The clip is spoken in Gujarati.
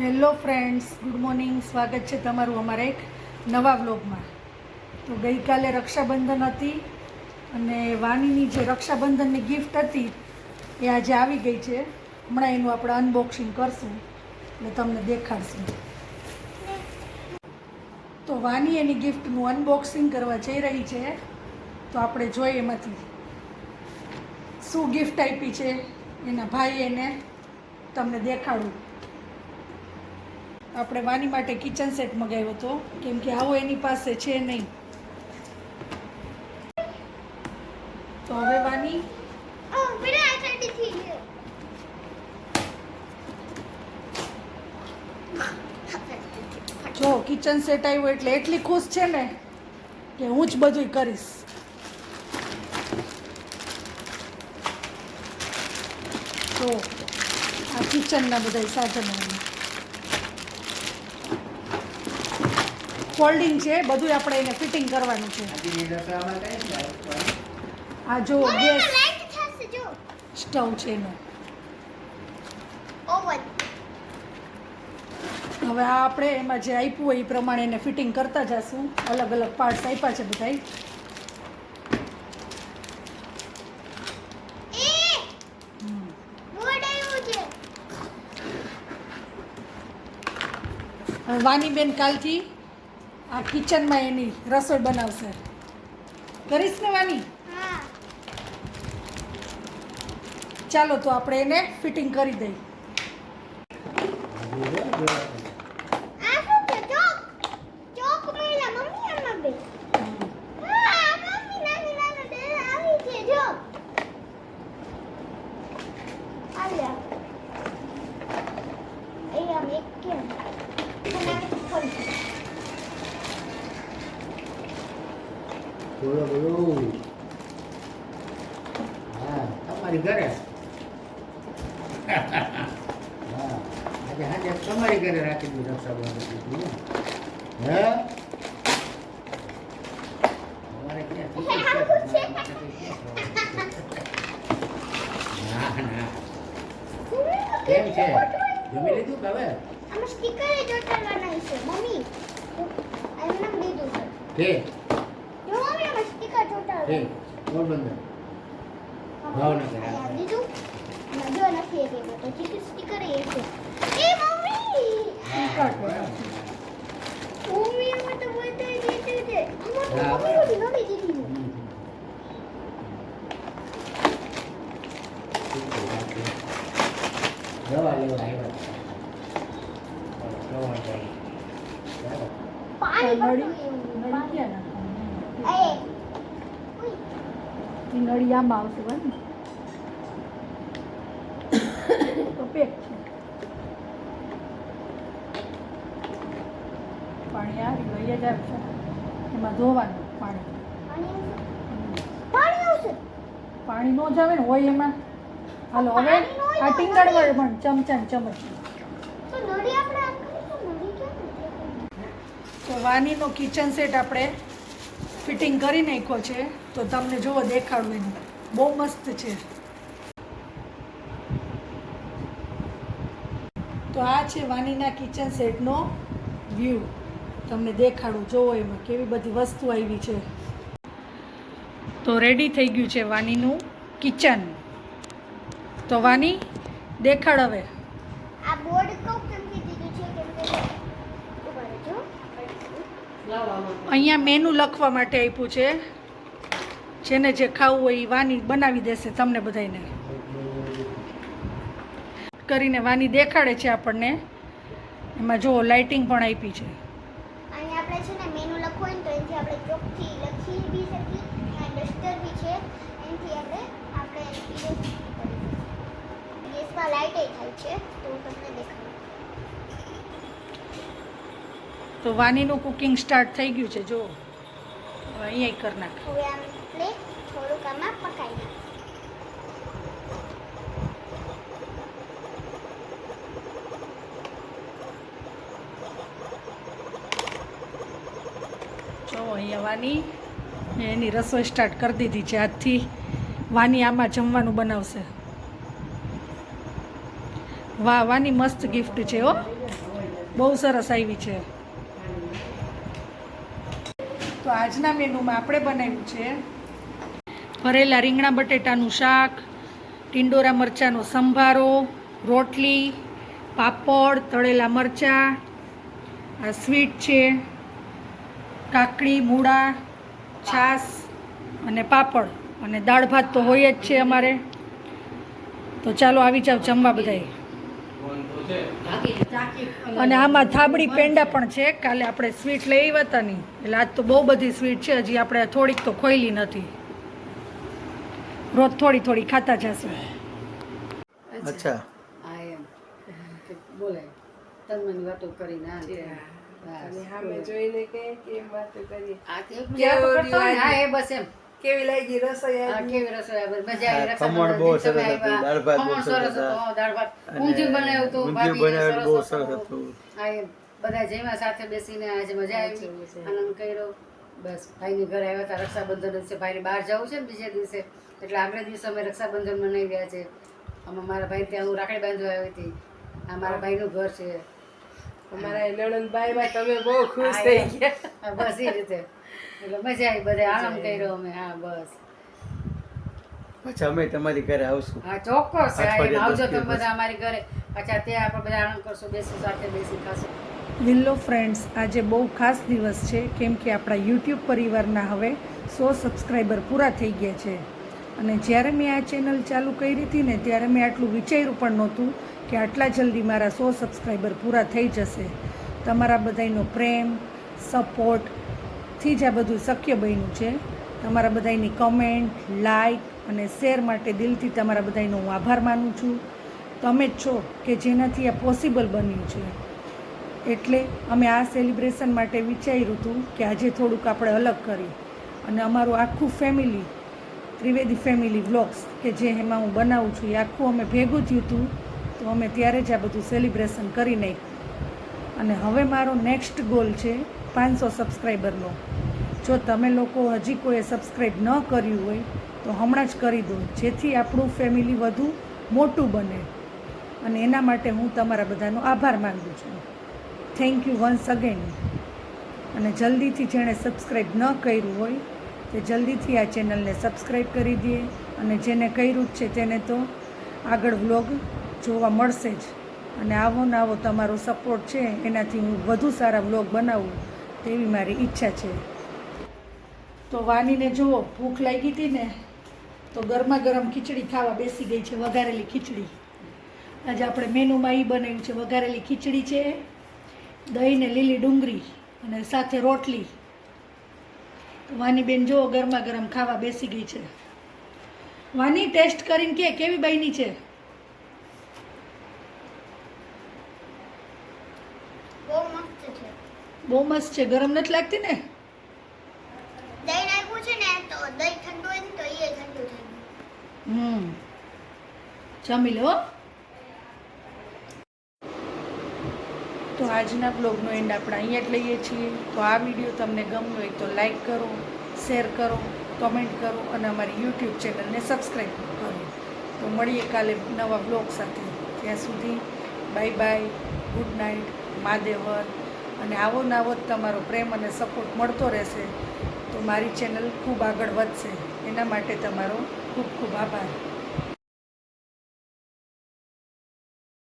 Hello friends, good morning. સ્વાગત છે તમારું અમારા એક નવા વ્લોગમાં. તો ગઈકાલે રક્ષાબંધન હતી અને વાનીની જે રક્ષાબંધનની ગિફ્ટ હતી એ આજે આવી ગઈ છે. હમણાં એનું આપણે અનબોક્સિંગ કરશું એટલે તમને દેખાડશું. તો વાની એની ગિફ્ટનું અનબોક્સિંગ કરવા જઈ રહી છે. તો આપણે જોઈએ એમાંથી શું ગિફ્ટ આપી છે. એના ભાઈ એને તમને દેખાડું. આપણે વાની માટે કિચન સેટ મગાવ્યો હતો. કેમ કે આવો એની પાસે છે નહીં. તો હવે વાની. જો કિચન સેટ આવ્યો એટલે એટલી ખુશ છે ને કે હું જ બધું કરીશ. તો આ કિચનના બધા સાધનો ફોલ્ડિંગ છે બધું આપણે એને ફિટિંગ કરવાનું છે. આ જો ગેસ? સ્ટવ છે એનો. હવે આ આપણે એમાં જે આપ્યું હોય એ પ્રમાણે એને ફિટિંગ કરતા જશું. અલગ અલગ પાર્ટ્સ આપ્યા છે બધાય. વાનીબેન કાલથી આ કિચનમાં એની રસોઈ બનાવશે. કરીશ ને વાની ચાલો તો આપણે એને ફિટિંગ કરી દઈએ આ શું છે ચોક ચોક મેળા મમ્મી આમાં બે હા મમ્મી નાની નાની બે આવી છે જો આવ્યા અહીંયા એક કેમ અને ખોલ બોલો બોલો હા તમારી ઘરે હા આજે આજે તમારી ઘરે રાખી દીધું રક્ષાબંધન દીધું હે તમારે ક્યાં ટિકિટ છે? ના ના કેમ છે જમી લીધું કે હવે આમાં સ્ટીકર ચોટાડવાના છે મમ્મી એમને લીધું છે કે જો મમ્મી આમાં ચોટાડવાનું પોરબંદર. ભાવનગર. જો નથી એક એમાં તો ચીકી સ્ટીકર એ છે. એ મમ્મી! હા, મમ્મી તો હા. મમ્મી ઓલી નવી દીધી છે. હમ. દવા લેવા આવ્યા દવા લઈ. બરાબર. પાણી નળી પડતું એવું. નળી પાણી. ક્યાં નાખવાની? એ ઉઈ. એ નળી આમાં આવશે બરાબર તો પેક છે. પાણી આવી લઈ જ આવશે એમાં ધોવાનું પાણી. પાણી નો જ આવે ને હોય એમાં. હાલો હવે આ ટીંગળ નળી. પણ ચમચા ચમચ? તો વાનીનો કિચન સેટ આપણે ફિટિંગ કરી નાખ્યો છે. તો તમને જોવો દેખાડું એનું. બહુ મસ્ત છે. તો આ છે વાનીના કિચન સેટનો વ્યૂ. તમને દેખાડું જોવો એમાં કેવી બધી વસ્તુ આવી છે. તો રેડી થઈ ગયું છે વાનીનું કિચન. તો વાની દેખાડ હવે. આ બોર્ડ કેમ દીધું છે કેમ કે અહીંયા મેનુ લખવા માટે આપ્યું છે. જેને જે ખાવું હોય એ વાની બનાવી દેશે તમને બધાને કરીને વાની દેખાડે છે આપણને. એમાં જુઓ લાઇટિંગ પણ આપી છે. અહીં આપણે છે ને મેનુ લખવું ને તો એનાથી આપણે ચોકથી લખી બી શકીએ અને ડસ્ટર બી છે. એનાથી આપણે આપણે erase બી કરી શકીએ ગેસમાં લાઇટ થાય છે તો તમને દેખાડું. તો વાનીનું કુકિંગ સ્ટાર્ટ થઈ ગયું છે હવે અહીંયા કરી નાખ. હવે આમ થોડુંક આમાં જો અહીંયા વાની એની રસોઈ સ્ટાર્ટ કરી દીધી છે. આજથી વાની આમાં જમવાનું બનાવશે. વાહ, વાની મસ્ત ગિફ્ટ છે હો. બહુ સરસ આવી છે. તો આજના મેનુમાં આપણે બનાવ્યું છે ભરેલા રીંગણા બટેટાનું શાક, ટિંડોરા મરચાંનો સંભારો, રોટલી, પાપડ, તળેલા મરચાં, આ સ્વીટ છે, કાકડી, મૂળા, છાશ અને પાપડ. અને દાળ ભાત તો હોય જ છે અમારે. તો ચાલો આવી જાવ જમવા બધાએ. અને આમાં થાબડી પેંડા પણ છે. કાલે આપણે સ્વીટ લઈ નહીં એટલે આજ તો બહુ બધી સ્વીટ છે. હજી આપણે થોડીક તો ખોઈલી નથી. રોજ થોડી થોડી ખાતા જશું. અચ્છા. આ એમ. બોલે તન્મની વાતો કરી ના અને. સામે જોઈને કે કેમ વાતો કરી આ તે કરતા હા એ બસ એમ. કેવી લાગી રસોઈ આ કેવી રસોઈ? મજા આવી. ખમણ બહુ સરસ હતું, દાળ ભાત બહુ સરસ હતું, દાળ ભાત. ઊંધિયું બનાવ્યું હતું ઊંધિયું બહુ સરસ હતું. હા એમ. બધા જેમાં સાથે બેસીને આજે મજા આવી. આનંદ કર્યો. બસ ભાઈની ઘરે આવ્યા હતા રક્ષાબંધન દિવસે ભાઈને બહાર જવું છે ને બીજા દિવસે. એટલે આગલા દિવસે અમે રક્ષાબંધન મનાવ્યા છે. અમે મારા ભાઈ ત્યાં હું રાખડી બાંધવા આવી હતી. આ મારા ભાઈનું ઘર છે. અમારા એ નણંદબાઈમાં તમે બહુ ખુશ થઈ ગયા. બસ એ રીતે. એટલે મજા આવી બધે આનંદ કર્યો અમે. હા બસ. પછી અમે તમારી ઘરે આવશું. હા ચોક્કસ. આવજો તમે બધા અમારી ઘરે. પાછા ત્યાં આપણે બધા આરામ કરશું બેસી સાથે બેસી ખાશું. હેલો ફ્રેન્ડ્સ આજે બહુ ખાસ દિવસ છે કેમ કે આપણા યુટ્યુબ પરિવારના હવે સો સબસ્ક્રાઈબર પૂરા થઈ ગયા છે. અને જ્યારે મેં આ ચેનલ ચાલુ કરી હતી ને, ત્યારે મેં આટલું વિચાર્યું પણ નહોતું કે આટલા જલ્દી મારા સો સબસ્ક્રાઈબર પૂરા થઈ જશે. તમારા બધાનો પ્રેમ સપોર્ટથી જ આ બધું શક્ય બન્યું છે. તમારા બધાની કમેન્ટ લાઈક અને શેર માટે દિલથી તમારા બધાનો હું આભાર માનું છું. તમે જ છો કે જેનાથી આ પોસિબલ બન્યું છે. એટલે અમે આ સેલિબ્રેશન માટે વિચાર્યું હતું કે આજે થોડુંક આપણે અલગ કરી અને અમારું આખું ફેમિલી ત્રિવેદી ફેમિલી વ્લોગ્સ કે જે એમાં હું બનાવું છું, એ આખું અમે ભેગું થયું હતું, તો અમે ત્યારે જ આ બધું સેલિબ્રેશન કરી નાખ્યું. અને હવે મારો નેક્સ્ટ ગોલ છે પાંચસો સબસ્ક્રાઈબરનો જો તમે લોકો હજી કોઈએ સબસ્ક્રાઈબ ન કર્યું હોય, તો હમણાં જ કરી દો, જેથી આપણું ફેમિલી વધુ મોટું બને. અને એના માટે હું તમારા બધાનો આભાર માગું છું. થેન્ક યુ વન્સ અગેન અને જલ્દીથી જેણે સબસ્ક્રાઈબ ન કર્યું હોય તે જલ્દીથી આ ચેનલને સબસ્ક્રાઈબ કરી દે અને જેને કર્યું જ છે તેને તો આગળ વ્લોગ જોવા મળશે જ. અને આવો ને આવો તમારો સપોર્ટ છે, એનાથી હું વધુ સારા વ્લોગ બનાવું તેવી મારી ઈચ્છા છે. તો વાનીને જુઓ, ભૂખ લાગી હતી ને, તો ગરમા ગરમ ખીચડી ખાવા બેસી ગઈ છે, વઘારેલી ખીચડી. આજે આપણે મેનુમાં એ બનાવ્યું છે, વઘારેલી ખીચડી છે દહીં ને લીલી ડુંગળી અને સાથે રોટલી. વાની બેન જુઓ ગરમા ગરમ ખાવા બેસી ગઈ છે. વાની ટેસ્ટ કરીને કે કેવી બની છે? બહુ મસ્ત છે. બહુ મસ્ત છે. ગરમ નથી લાગતી ને? દહીં નાખ્યું છે ને તો દહીં ઠંડુ હોય ને તો એ ઠંડુ થઈ ગયું. હમ. જમી લો તો આજના બ્લોગનો એન્ડ આપણે અહીંયા જ લઈએ છીએ. તો આ વીડિયો તમને ગમ્યો હોય તો લાઈક કરો શેર કરો કમેન્ટ કરો અને અમારી યુટ્યુબ ચેનલને સબસ્ક્રાઈબ કરો. તો મળીએ કાલે નવા બ્લોગ સાથે. ત્યાં સુધી બાય બાય ગુડ નાઇટ માદેવર અને આવો ને આવો જ તમારો પ્રેમ અને સપોર્ટ મળતો રહેશે. તો મારી ચેનલ ખૂબ આગળ વધશે. એના માટે તમારો ખૂબ ખૂબ આભાર.